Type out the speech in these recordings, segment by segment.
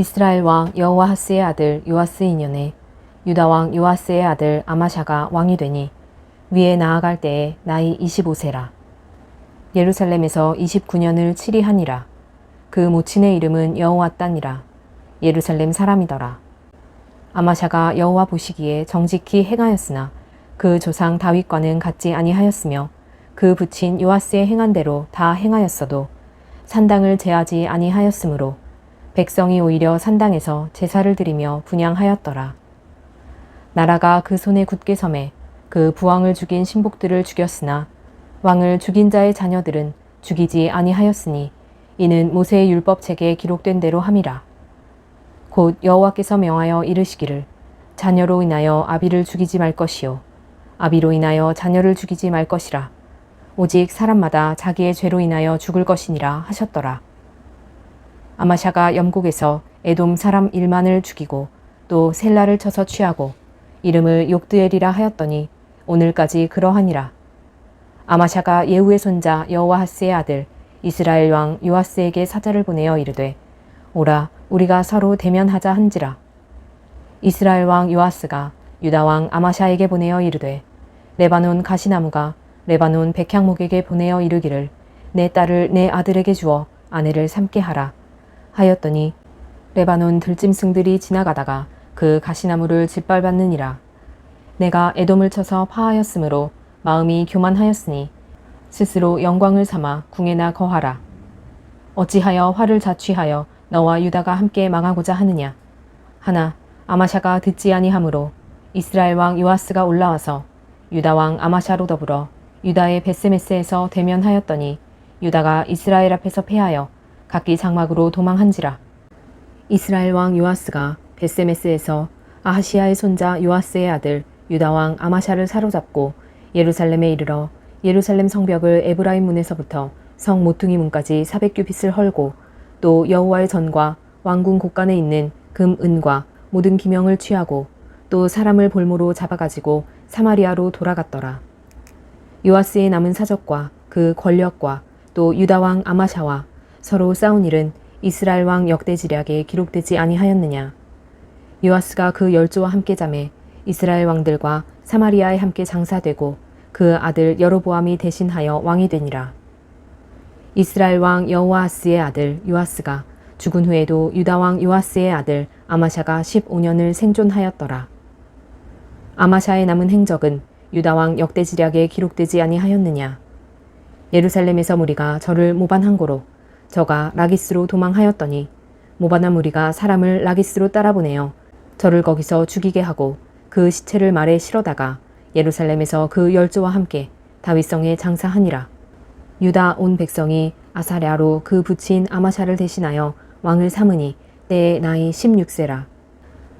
이스라엘 왕 여호와하스의 아들 요아스 2년에 유다 왕 요아스의 아들 아마샤가 왕이 되니 위에 나아갈 때에 나이 25세라. 예루살렘에서 29년을 치리하니라. 그 모친의 이름은 여호와 딴이라. 예루살렘 사람이더라. 아마샤가 여호와 보시기에 정직히 행하였으나 그 조상 다윗과는 같지 아니하였으며 그 부친 요아스의 행한 대로 다 행하였어도 산당을 제하지 아니하였으므로 백성이 오히려 산당에서 제사를 드리며 분양하였더라. 나라가 그 손에 굳게 섬에 그 부왕을 죽인 신복들을 죽였으나 왕을 죽인 자의 자녀들은 죽이지 아니하였으니 이는 모세의 율법책에 기록된 대로 함이라. 곧 여호와께서 명하여 이르시기를 자녀로 인하여 아비를 죽이지 말 것이요 아비로 인하여 자녀를 죽이지 말 것이라. 오직 사람마다 자기의 죄로 인하여 죽을 것이니라 하셨더라. 아마샤가 영국에서 에돔 사람 1만을 죽이고 또 셀라를 쳐서 취하고 이름을 욕드엘이라 하였더니 오늘까지 그러하니라. 아마샤가 예후의 손자 여호와하스의 아들 이스라엘 왕 요아스에게 사자를 보내어 이르되 오라 우리가 서로 대면하자 한지라. 이스라엘 왕 요아스가 유다 왕 아마샤에게 보내어 이르되 레바논 가시나무가 레바논 백향목에게 보내어 이르기를 내 딸을 내 아들에게 주어 아내를 삼게 하라 하였더니 레바논 들짐승들이 지나가다가 그 가시나무를 짓밟았느니라. 내가 애돔을 쳐서 파하였으므로 마음이 교만하였으니 스스로 영광을 삼아 궁에나 거하라. 어찌하여 화를 자취하여 너와 유다가 함께 망하고자 하느냐? 하나 아마샤가 듣지 아니하므로 이스라엘 왕 요아스가 올라와서 유다 왕 아마샤로 더불어 유다의 베스메스에서 대면하였더니 유다가 이스라엘 앞에서 패하여 각기 장막으로 도망한지라. 이스라엘 왕 요아스가 베스메스에서 아하시아의 손자 요아스의 아들 유다 왕 아마샤를 사로잡고 예루살렘에 이르러 예루살렘 성벽을 에브라임 문에서부터 성 모퉁이 문까지 400규빗을 헐고 또 여호와의 전과 왕궁 곳간에 있는 금 은과 모든 기명을 취하고 또 사람을 볼모로 잡아가지고 사마리아로 돌아갔더라. 요아스의 남은 사적과 그 권력과 또 유다 왕 아마샤와 서로 싸운 일은 이스라엘 왕 역대지략에 기록되지 아니하였느냐. 요아스가 그 열조와 함께 잠에 이스라엘 왕들과 사마리아에 함께 장사되고 그 아들 여로보암이 대신하여 왕이 되니라. 이스라엘 왕 여호아스의 아들 요아스가 죽은 후에도 유다 왕 요아스의 아들 아마샤가 15년을 생존하였더라. 아마샤의 남은 행적은 유다 왕 역대지략에 기록되지 아니하였느냐. 예루살렘에서 무리가 저를 모반한 고로 저가 라기스로 도망하였더니 모반한 무리가 사람을 라기스로 따라보내어 저를 거기서 죽이게 하고 그 시체를 말에 실어다가 예루살렘에서 그 열조와 함께 다윗성에 장사하니라. 유다 온 백성이 아사랴로 그 부친 아마샤를 대신하여 왕을 삼으니 때의 나이 16세라.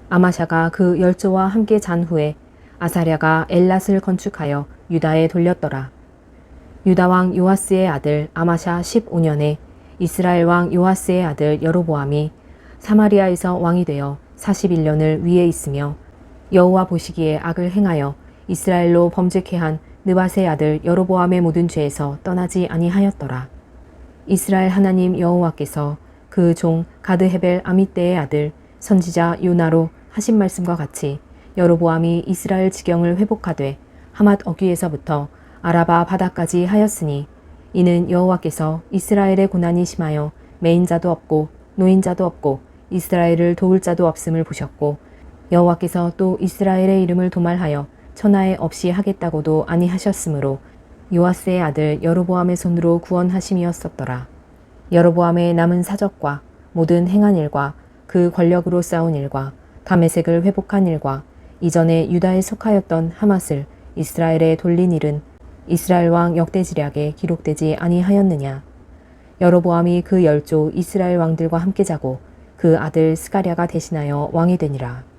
아마샤가 그 열조와 함께 잔 후에 아사랴가 엘랏을 건축하여 유다에 돌렸더라. 유다 왕 요아스의 아들 아마샤 15년에 이스라엘 왕 요아스의 아들 여로보암이 사마리아에서 왕이 되어 41년을 위에 있으며 여호와 보시기에 악을 행하여 이스라엘로 범죄케 한 느바의 아들 여로보암의 모든 죄에서 떠나지 아니하였더라. 이스라엘 하나님 여호와께서 그 종 가드헤벨 아미떼의 아들 선지자 요나로 하신 말씀과 같이 여로보암이 이스라엘 지경을 회복하되 하맛 어귀에서부터 아라바 바다까지 하였으니 이는 여호와께서 이스라엘의 고난이 심하여 매인자도 없고 노인자도 없고 이스라엘을 도울 자도 없음을 보셨고 여호와께서 또 이스라엘의 이름을 도말하여 천하에 없이 하겠다고도 아니하셨으므로 요아스의 아들 여로보암의 손으로 구원하심이었었더라. 여로보암의 남은 사적과 모든 행한 일과 그 권력으로 싸운 일과 다메색을 회복한 일과 이전에 유다에 속하였던 하맛을 이스라엘에 돌린 일은 이스라엘 왕 역대지략에 기록되지 아니하였느냐. 여로보암이 그 열조 이스라엘 왕들과 함께 자고 그 아들 스가랴가 대신하여 왕이 되니라.